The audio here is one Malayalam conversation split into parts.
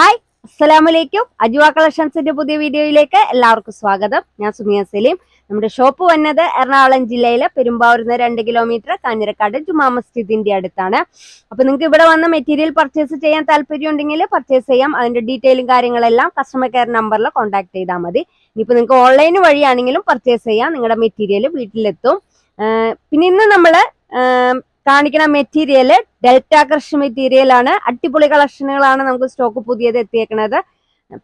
ഹായ് അസ്സലാമലൈക്കും. അജുവ കളക്ഷൻസിന്റെ പുതിയ വീഡിയോയിലേക്ക് എല്ലാവർക്കും സ്വാഗതം. ഞാൻ സുമിയ സലീം. നമ്മുടെ ഷോപ്പ് വന്നത് എറണാകുളം ജില്ലയിലെ പെരുമ്പാവൂരിൽ നിന്ന് രണ്ട് കിലോമീറ്റർ കാഞ്ഞിരക്കാട് ജുമാ മസ്ജിദിന്റെ അടുത്താണ്. അപ്പൊ നിങ്ങൾക്ക് ഇവിടെ വന്ന് മെറ്റീരിയൽ പർച്ചേസ് ചെയ്യാൻ താല്പര്യം ഉണ്ടെങ്കിൽ പർച്ചേസ് ചെയ്യാം. അതിന്റെ ഡീറ്റെയിലും കാര്യങ്ങളെല്ലാം കസ്റ്റമർ കെയർ നമ്പറിൽ കോൺടാക്ട് ചെയ്താൽ മതി. ഇനിയിപ്പോ നിങ്ങൾക്ക് ഓൺലൈൻ വഴിയാണെങ്കിലും പർച്ചേസ് ചെയ്യാം. നിങ്ങളുടെ മെറ്റീരിയൽ വീട്ടിലെത്തും. പിന്നെ ഇന്ന് നമ്മൾ ആഹ് കാണിക്കുന്ന മെറ്റീരിയൽ ഡെൽറ്റ ക്രഷ് മെറ്റീരിയൽ ആണ്. അടിപൊളി കളക്ഷനുകളാണ് നമുക്ക് സ്റ്റോക്ക് പുതിയത് എത്തിയേക്കുന്നത്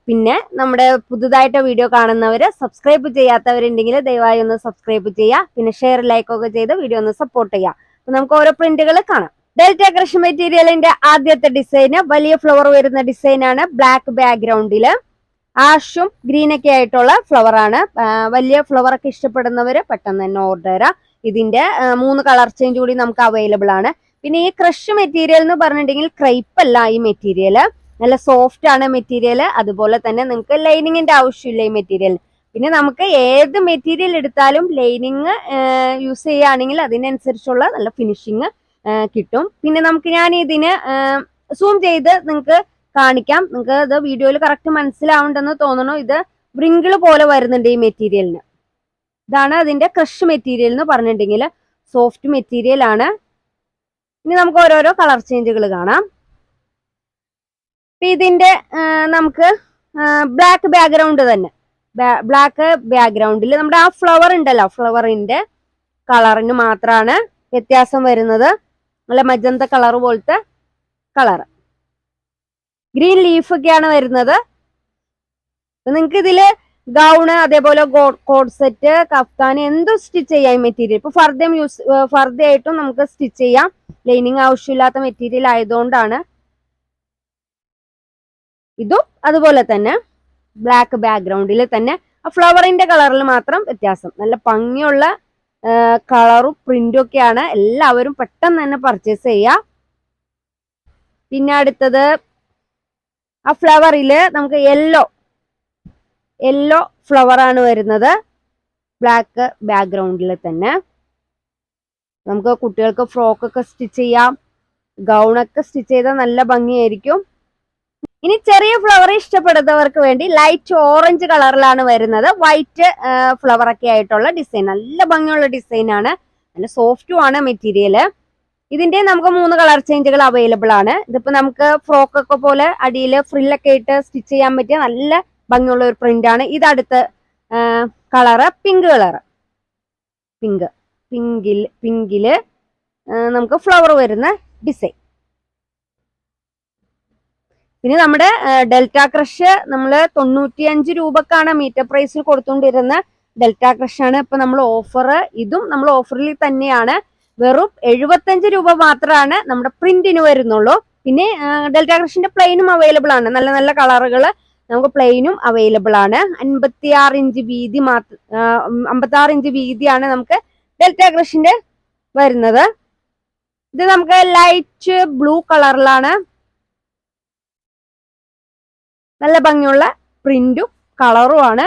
പിന്നെ നമ്മുടെ പുതുതായിട്ട് വീഡിയോ കാണുന്നവര് സബ്സ്ക്രൈബ് ചെയ്യാത്തവരുണ്ടെങ്കിൽ ദയവായി ഒന്ന് സബ്സ്ക്രൈബ് ചെയ്യുക പിന്നെ ഷെയർ ലൈക്ക് ഒക്കെ ചെയ്ത് വീഡിയോ ഒന്ന് സപ്പോർട്ട് ചെയ്യുക അപ്പൊ നമുക്ക് ഓരോ പ്രിന്റുകൾ കാണാം. ഡെൽറ്റ ക്രഷ് മെറ്റീരിയലിന്റെ ആദ്യത്തെ ഡിസൈന് വലിയ ഫ്ലവർ വരുന്ന ഡിസൈനാണ് ബ്ലാക്ക് ബാക്ക്ഗ്രൗണ്ടിൽ ആഷും ഗ്രീനൊക്കെ ആയിട്ടുള്ള ഫ്ലവർ ആണ്. വലിയ ഫ്ലവർ ഒക്കെ ഇഷ്ടപ്പെടുന്നവര് പെട്ടെന്ന് തന്നെ ഓർഡർ തരാം ഇതിന്റെ മൂന്ന് കളർ ചേഞ്ച് കൂടി നമുക്ക് അവൈലബിൾ ആണ്. പിന്നെ ഈ ക്രഷ് മെറ്റീരിയൽ എന്ന് പറഞ്ഞിട്ടുണ്ടെങ്കിൽ ക്രൈപ്പ് അല്ല ഈ മെറ്റീരിയൽ നല്ല സോഫ്റ്റ് ആണ് മെറ്റീരിയൽ അതുപോലെ തന്നെ നിങ്ങൾക്ക് ലൈനിങ്ങിന്റെ ആവശ്യമില്ല ഈ മെറ്റീരിയൽ പിന്നെ നമുക്ക് ഏത് മെറ്റീരിയൽ എടുത്താലും ലൈനിങ് യൂസ് ചെയ്യുകയാണെങ്കിൽ അതിനനുസരിച്ചുള്ള നല്ല ഫിനിഷിങ് കിട്ടും. പിന്നെ നമുക്ക് ഞാൻ ഇതിന് സൂം ചെയ്ത് നിങ്ങൾക്ക് കാണിക്കാം. നിങ്ങൾക്ക് ഇത് വീഡിയോയിൽ കറക്റ്റ് മനസ്സിലാവുണ്ടെന്ന് തോന്നുന്നു ഇത് ബ്രിങ്കിൾ പോലെ വരുന്നുണ്ട് ഈ മെറ്റീരിയലിന് ഇതാണ് അതിന്റെ ക്രഷ് മെറ്റീരിയൽ എന്ന് പറഞ്ഞിട്ടുണ്ടെങ്കിൽ സോഫ്റ്റ് മെറ്റീരിയൽ ആണ്. ഇനി നമുക്ക് ഓരോരോ കളർ ചേഞ്ചുകൾ കാണാം. ഇപ്പൊ ഇതിന്റെ നമുക്ക് ബ്ലാക്ക് ബാക്ക്ഗ്രൗണ്ട് തന്നെ. ബ്ലാക്ക് ബാക്ക്ഗ്രൗണ്ടിൽ നമ്മുടെ ആ ഫ്ലവർ ഉണ്ടല്ലോ ഫ്ലവറിന്റെ കളറിന് മാത്രമാണ് വ്യത്യാസം വരുന്നത്. നല്ല മജന്ത കളർ പോലത്തെ കളർ ഗ്രീൻ ലീഫ് ഒക്കെയാണ് വരുന്നത്. നിങ്ങൾക്ക് ഇതിൽ ഗൗണ് അതേപോലെ കോഡ് സെറ്റ് കഫ്താൻ എന്തും സ്റ്റിച്ച് ചെയ്യാൻ മെറ്റീരിയൽ ഇപ്പൊ ഫർദയും യൂസ് ഫർദ ആയിട്ടും നമുക്ക് സ്റ്റിച്ച് ചെയ്യാം. ലൈനിങ് ആവശ്യമില്ലാത്ത മെറ്റീരിയൽ ആയതുകൊണ്ടാണ്. ഇതും അതുപോലെ തന്നെ ബ്ലാക്ക് ബാക്ക്ഗ്രൗണ്ടിൽ തന്നെ. ആ ഫ്ലവറിന്റെ കളറിൽ മാത്രം വ്യത്യാസം. നല്ല ഭംഗിയുള്ള കളറും പ്രിന്റും ഒക്കെയാണ്. എല്ലാവരും പെട്ടെന്ന് തന്നെ പർച്ചേസ് ചെയ്യാം. പിന്നെ അടുത്തത് ആ ഫ്ലവറിൽ നമുക്ക് യെല്ലോ യെല്ലോ ഫ്ലവർ ആണ് വരുന്നത്. ബ്ലാക്ക് ബാക്ക്ഗ്രൗണ്ടിൽ തന്നെ. നമുക്ക് കുട്ടികൾക്ക് ഫ്രോക്ക് ഒക്കെ സ്റ്റിച്ച് ചെയ്യാം. ഗൗണൊക്കെ സ്റ്റിച്ച് ചെയ്താൽ നല്ല ഭംഗിയായിരിക്കും. ഇനി ചെറിയ ഫ്ലവർ ഇഷ്ടപ്പെടുന്നവർക്ക് വേണ്ടി ലൈറ്റ് ഓറഞ്ച് കളറിലാണ് വരുന്നത്. വൈറ്റ് ഫ്ലവർ ഒക്കെ ആയിട്ടുള്ള ഡിസൈൻ നല്ല ഭംഗിയുള്ള ഡിസൈൻ ആണ്. നല്ല സോഫ്റ്റും ആണ് മെറ്റീരിയൽ ഇതിന്റെ നമുക്ക് മൂന്ന് കളർ ചേഞ്ചുകൾ അവൈലബിൾ ആണ്. ഇതിപ്പോ നമുക്ക് ഫ്രോക്കൊക്കെ പോലെ അടിയിൽ ഫ്രില്ലൊക്കെ ഇട്ട് സ്റ്റിച്ച് ചെയ്യാൻ പറ്റിയ നല്ല ഭംഗിയുള്ള ഒരു പ്രിന്റ് ആണ്. ഇത് കളറ് പിങ്ക് കളറ് പിങ്ക് പിങ്കിൽ പിങ്കിൽ നമുക്ക് ഫ്ലവർ വരുന്ന ഡിസൈൻ പിന്നെ നമ്മുടെ ഡെൽറ്റ ക്രഷ് നമ്മൾ തൊണ്ണൂറ്റിയഞ്ച് രൂപക്കാണ് മീറ്റർ പ്രൈസിൽ കൊടുത്തുകൊണ്ടിരുന്ന ഡെൽറ്റ ക്രഷ് ആണ്. ഇപ്പൊ നമ്മൾ ഓഫർ ഇതും നമ്മൾ ഓഫറിൽ തന്നെയാണ്. വെറും എഴുപത്തഞ്ച് രൂപ മാത്രമാണ് നമ്മുടെ പ്രിന്റിന് വരുന്നുള്ളൂ. പിന്നെ ഡെൽറ്റ ക്രഷിന്റെ പ്ലെയിനും അവൈലബിൾ ആണ്. നല്ല നല്ല കളറുകൾ നമുക്ക് പ്ലെയിനും അവൈലബിൾ ആണ്. അൻപത്തി ആറ് ഇഞ്ച് വീതി മാത്രം അമ്പത്തി ആറ് ഇഞ്ച് വീതിയാണ് നമുക്ക് ഡെൽറ്റ ക്രഷിന്റെ വരുന്നത്. ഇത് നമുക്ക് ലൈറ്റ് ബ്ലൂ കളറിലാണ് നല്ല ഭംഗിയുള്ള പ്രിന്റും കളറും ആണ്.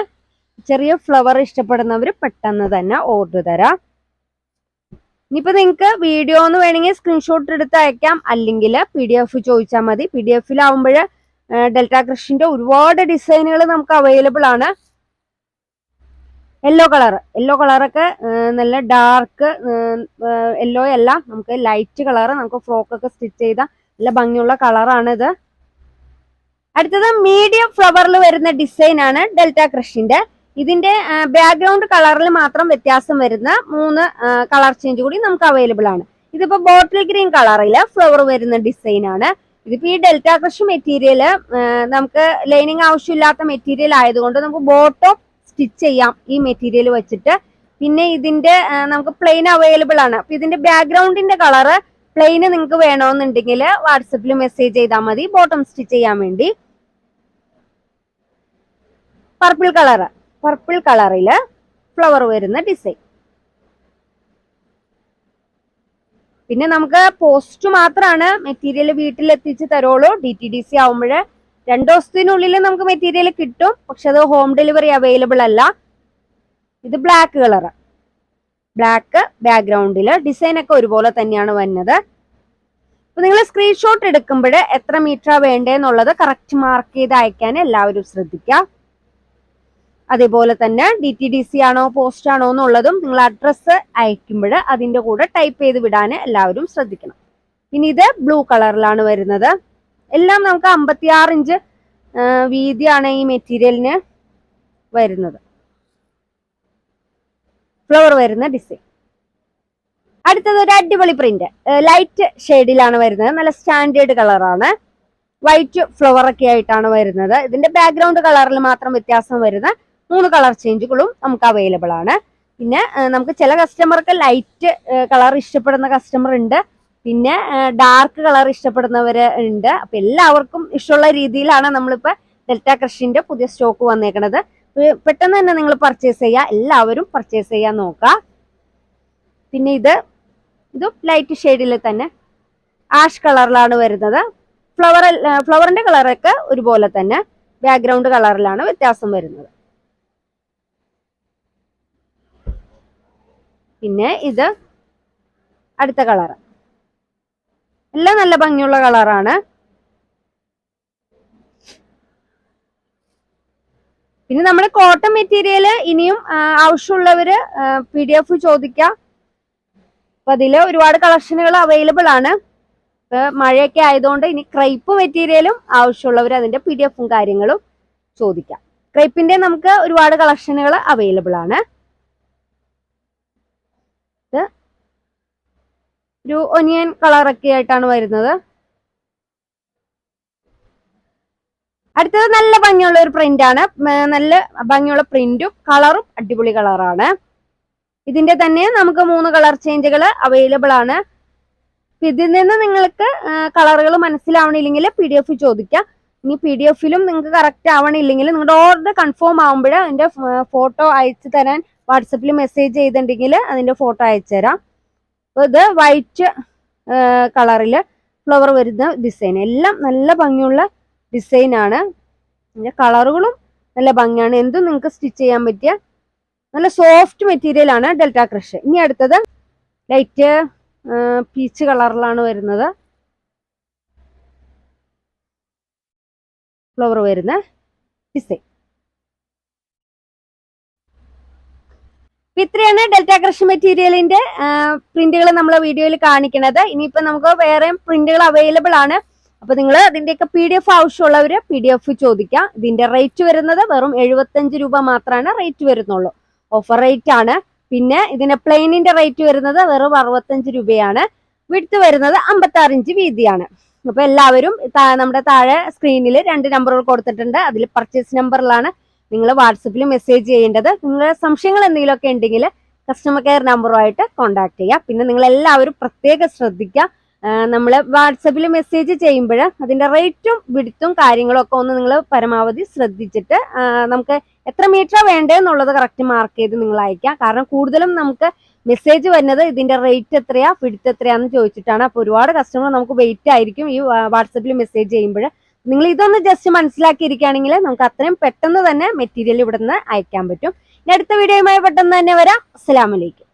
ചെറിയ ഫ്ലവർ ഇഷ്ടപ്പെടുന്നവർ പെട്ടെന്ന് തന്നെ ഓർഡർ തരാം. ഇനിയിപ്പോ നിങ്ങൾക്ക് വീഡിയോ എന്ന് വേണമെങ്കിൽ സ്ക്രീൻഷോട്ട് എടുത്ത് അയക്കാം. അല്ലെങ്കിൽ പി ഡി എഫ് ചോദിച്ചാൽ മതി. പി ഡി എഫിലാവുമ്പോൾ ഡെൽറ്റ കൃഷിന്റെ ഒരുപാട് ഡിസൈനുകൾ നമുക്ക് അവൈലബിൾ ആണ്. യെല്ലോ കളർ യെല്ലോ കളറൊക്കെ നല്ല ഡാർക്ക് യെല്ലോ അല്ല. നമുക്ക് ലൈറ്റ് കളർ നമുക്ക് ഫ്രോക്ക് ഒക്കെ സ്റ്റിച്ച് ചെയ്ത നല്ല ഭംഗിയുള്ള കളറാണ് ഇത് അടുത്തത് മീഡിയം ഫ്ലവറിൽ വരുന്ന ഡിസൈൻ ആണ് ഡെൽറ്റ കൃഷിന്റെ. ഇതിന്റെ ബാക്ക്ഗ്രൗണ്ട് കളറിൽ മാത്രം വ്യത്യാസം വരുന്ന മൂന്ന് കളർ ചേഞ്ച് കൂടി നമുക്ക് അവൈലബിൾ ആണ്. ഇതിപ്പോ ബോട്ടിൽ ഗ്രീൻ കളറിൽ ഫ്ലവർ വരുന്ന ഡിസൈൻ ആണ്. ഇതിപ്പോ ഈ ഡെൽറ്റ ക്രഷ് മെറ്റീരിയൽ നമുക്ക് ലൈനിങ് ആവശ്യമില്ലാത്ത മെറ്റീരിയൽ ആയതുകൊണ്ട് നമുക്ക് ബോട്ടോ സ്റ്റിച്ച് ചെയ്യാം ഈ മെറ്റീരിയൽ വെച്ചിട്ട്. പിന്നെ ഇതിന്റെ നമുക്ക് പ്ലെയിൻ അവൈലബിൾ ആണ്. അപ്പൊ ഇതിന്റെ ബാക്ക്ഗ്രൗണ്ടിന്റെ കളറ് പ്ലെയിന് നിങ്ങൾക്ക് വേണമെന്നുണ്ടെങ്കിൽ വാട്സപ്പിൽ മെസ്സേജ് ചെയ്താൽ മതി. ബോട്ടം സ്റ്റിച്ച് ചെയ്യാൻ വേണ്ടി. Purple colour. പർപ്പിൾ കളറിൽ ഫ്ലവർ വരുന്ന ഡിസൈൻ. പിന്നെ നമുക്ക് പോസ്റ്റ് മാത്രമാണ് മെറ്റീരിയൽ വീട്ടിൽ എത്തിച്ച് തരുള്ളൂ ഡി ടി ഡി സി ആവുമ്പോൾ രണ്ടു ദിവസത്തിനുള്ളിൽ നമുക്ക് മെറ്റീരിയൽ കിട്ടും. പക്ഷെ അത് ഹോം ഡെലിവറി അവൈലബിൾ അല്ല. ഇത് ബ്ലാക്ക് കളർ ബ്ലാക്ക് ബാക്ക്ഗ്രൗണ്ടിൽ ഡിസൈനൊക്കെ ഒരുപോലെ തന്നെയാണ് വരുന്നത് അപ്പൊ നിങ്ങൾ സ്ക്രീൻഷോട്ട് എടുക്കുമ്പോൾ എത്ര മീറ്റർ വേണ്ടതെന്നുള്ളത് കറക്റ്റ് മാർക്ക് ചെയ്ത് അയക്കാൻ എല്ലാവരും ശ്രദ്ധിക്കുക അതേപോലെ തന്നെ ഡി ടി ഡി സി ആണോ പോസ്റ്റ് ആണോ എന്നുള്ളതും നിങ്ങൾ അഡ്രസ്സ് അയക്കുമ്പോൾ അതിന്റെ കൂടെ ടൈപ്പ് ചെയ്ത് വിടാൻ എല്ലാവരും ശ്രദ്ധിക്കണം. ഇനി ഇത് ബ്ലൂ കളറിലാണ് വരുന്നത്. എല്ലാം നമുക്ക് അമ്പത്തിയാറ് ഇഞ്ച് വീതിയാണ് ഈ മെറ്റീരിയലിന് വരുന്നത്. ഫ്ലവർ വരുന്ന ഡിസൈൻ അടുത്തത് ഒരു അടിപൊളി പ്രിന്റ് ലൈറ്റ് ഷെയ്ഡിലാണ് വരുന്നത്. നല്ല സ്റ്റാൻഡേർഡ് കളറാണ് വൈറ്റ് ഫ്ലവർ ഒക്കെ ആയിട്ടാണ് വരുന്നത്. ഇതിന്റെ ബാക്ക്ഗ്രൗണ്ട് കളറിൽ മാത്രം വ്യത്യാസം വരുന്ന മൂന്ന് കളർ ചേഞ്ചുകളും നമുക്ക് അവൈലബിൾ ആണ്. പിന്നെ നമുക്ക് ചില കസ്റ്റമർക്ക് ലൈറ്റ് കളർ ഇഷ്ടപ്പെടുന്ന കസ്റ്റമർ ഉണ്ട്. പിന്നെ ഡാർക്ക് കളർ ഇഷ്ടപ്പെടുന്നവര് ഉണ്ട്. അപ്പൊ എല്ലാവർക്കും ഇഷ്ടമുള്ള രീതിയിലാണ് നമ്മളിപ്പോ ഡെൽറ്റ ക്രഷിന്റെ പുതിയ സ്റ്റോക്ക് വന്നേക്കണത്. പെട്ടെന്ന് തന്നെ നിങ്ങൾ പർച്ചേസ് ചെയ്യുക എല്ലാവരും പർച്ചേസ് ചെയ്യാൻ നോക്കുക പിന്നെ ഇത് ഇത് ലൈറ്റ് ഷെയ്ഡിൽ തന്നെ ആഷ് കളറിലാണ് വരുന്നത്. ഫ്ലവർ ഫ്ലവറിന്റെ കളറൊക്കെ ഒരുപോലെ തന്നെ ബാക്ക്ഗ്രൗണ്ട് കളറിലാണ് വ്യത്യാസം വരുന്നത്. പിന്നെ ഇത് അടുത്ത കളർ എല്ലാം നല്ല ഭംഗിയുള്ള കളറാണ്. പിന്നെ നമ്മൾ കോട്ടൺ മെറ്റീരിയൽ ഇനിയും ആവശ്യമുള്ളവര് പി ഡി എഫ് ചോദിക്കാം. അപ്പൊ അതിൽ ഒരുപാട് കളക്ഷനുകൾ അവൈലബിൾ ആണ്. ഇപ്പൊ മഴയൊക്കെ ആയതുകൊണ്ട് ഇനി ക്രൈപ്പ് മെറ്റീരിയലും ആവശ്യമുള്ളവർ അതിന്റെ പി ഡി എഫും കാര്യങ്ങളും ചോദിക്കാം. ക്രൈപ്പിന്റെ നമുക്ക് ഒരുപാട് കളക്ഷനുകൾ അവൈലബിൾ ആണ്. ഇത് ഒരു ഒനിയൻ കളറൊക്കെ ആയിട്ടാണ് വരുന്നത്. അടുത്തത് നല്ല ഭംഗിയുള്ള ഒരു പ്രിന്റ് ആണ്. നല്ല ഭംഗിയുള്ള പ്രിന്റും കളറും അടിപൊളി കളറാണ് ഇതിന്റെ തന്നെ നമുക്ക് മൂന്ന് കളർ ചേഞ്ചുകൾ അവൈലബിൾ ആണ്. ഇതിൽ നിന്ന് നിങ്ങൾക്ക് കളറുകൾ മനസ്സിലാവണില്ലെങ്കിൽ പി ഡി എഫ് ചോദിക്കാം. ഇനി പി ഡി എഫിലും നിങ്ങൾക്ക് കറക്റ്റ് ആവണില്ലെങ്കിൽ നിങ്ങളുടെ ഓർഡർ കൺഫേം ആവുമ്പോൾ അതിന്റെ ഫോട്ടോ അയച്ചു തരാൻ വാട്സപ്പിൽ മെസ്സേജ് ചെയ്തിട്ടുണ്ടെങ്കിൽ അതിന്റെ ഫോട്ടോ അയച്ചു തരാം. ഇത് വൈറ്റ് കളറിൽ ഫ്ലവർ വരുന്ന ഡിസൈൻ എല്ലാം നല്ല ഭംഗിയുള്ള ഡിസൈനാണ് ഇതിന്റെ കളറുകളും നല്ല ഭംഗിയാണ്. എന്തും നിങ്ങൾക്ക് സ്റ്റിച്ച് ചെയ്യാൻ പറ്റിയ നല്ല സോഫ്റ്റ് മെറ്റീരിയൽ ആണ് ഡെൽറ്റ ക്രഷ്. ഇനി അടുത്തത് ലൈറ്റ് പീച്ച് കളറിലാണ് വരുന്നത്. ഫ്ലവർ വരുന്ന ഡിസൈൻ ഇത്രയാണ് ഡെൽറ്റ ക്രഷ് മെറ്റീരിയലിന്റെ പ്രിന്റുകൾ നമ്മൾ വീഡിയോയിൽ കാണിക്കുന്നത് ഇനിയിപ്പോ നമുക്ക് വേറെ പ്രിന്റുകൾ അവൈലബിൾ ആണ്. അപ്പൊ നിങ്ങൾ അതിന്റെയൊക്കെ പി ഡി എഫ് ആവശ്യമുള്ളവർ പി ഡി എഫ് ചോദിക്കാം. ഇതിന്റെ റേറ്റ് വരുന്നത് വെറും എഴുപത്തഞ്ച് രൂപ മാത്രമാണ് റേറ്റ് വരുന്നുള്ളൂ. ഓഫർ റേറ്റ് ആണ്. പിന്നെ ഇതിന്റെ പ്ലെയിനിന്റെ റേറ്റ് വരുന്നത് വെറും അറുപത്തഞ്ച് രൂപയാണ്. വിടുത്ത് വരുന്നത് അമ്പത്തി ഇഞ്ച് വീതിയാണ്. അപ്പൊ എല്ലാവരും നമ്മുടെ താഴെ സ്ക്രീനിൽ രണ്ട് നമ്പറുകൾ കൊടുത്തിട്ടുണ്ട്. അതിൽ പർച്ചേസ് നമ്പറിലാണ് നിങ്ങൾ വാട്സപ്പിൽ മെസ്സേജ് ചെയ്യേണ്ടത്. നിങ്ങളുടെ സംശയങ്ങൾ എന്തെങ്കിലുമൊക്കെ ഉണ്ടെങ്കിൽ കസ്റ്റമർ കെയർ നമ്പറുമായിട്ട് കോൺടാക്ട് ചെയ്യുക പിന്നെ നിങ്ങൾ എല്ലാവരും പ്രത്യേകം ശ്രദ്ധിക്കുക. നമ്മൾ വാട്സപ്പിൽ മെസ്സേജ് ചെയ്യുമ്പോൾ അതിന്റെ റേറ്റും വിടുത്തും കാര്യങ്ങളും ഒക്കെ ഒന്ന് നിങ്ങൾ പരമാവധി ശ്രദ്ധിച്ചിട്ട് നമുക്ക് എത്ര മീറ്റർ വേണ്ടതെന്നുള്ളത് കറക്റ്റ് മാർക്ക് ചെയ്ത് നിങ്ങൾ അയക്കാം കാരണം കൂടുതലും നമുക്ക് മെസ്സേജ് വരുന്നത് ഇതിന്റെ റേറ്റ് എത്രയാ പിടുത്ത് എത്രയാന്ന് ചോദിച്ചിട്ടാണ്. അപ്പോൾ ഒരുപാട് കസ്റ്റമർ നമുക്ക് വെയിറ്റ് ആയിരിക്കും ഈ വാട്സപ്പിൽ മെസ്സേജ് ചെയ്യുമ്പോൾ നിങ്ങൾ ഇതൊന്ന് ജസ്റ്റ് മനസ്സിലാക്കിയിരിക്കുകയാണെങ്കിൽ നമുക്ക് അത്രയും പെട്ടെന്ന് തന്നെ മെറ്റീരിയൽ ഇവിടുന്ന് അയക്കാൻ പറ്റും. ഇനി അടുത്ത വീഡിയോയുമായി പെട്ടെന്ന് തന്നെ വരാം. അസ്സലാമലൈക്കും